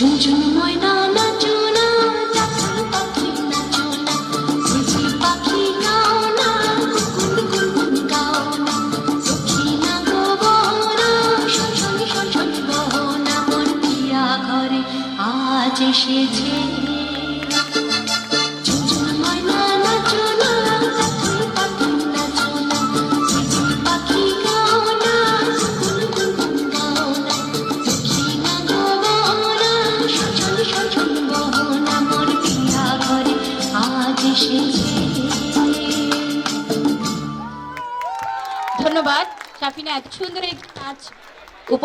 ঝুমঝুম ময়না ধন্যবাদ। সাফিনা এত সুন্দর এই নাচ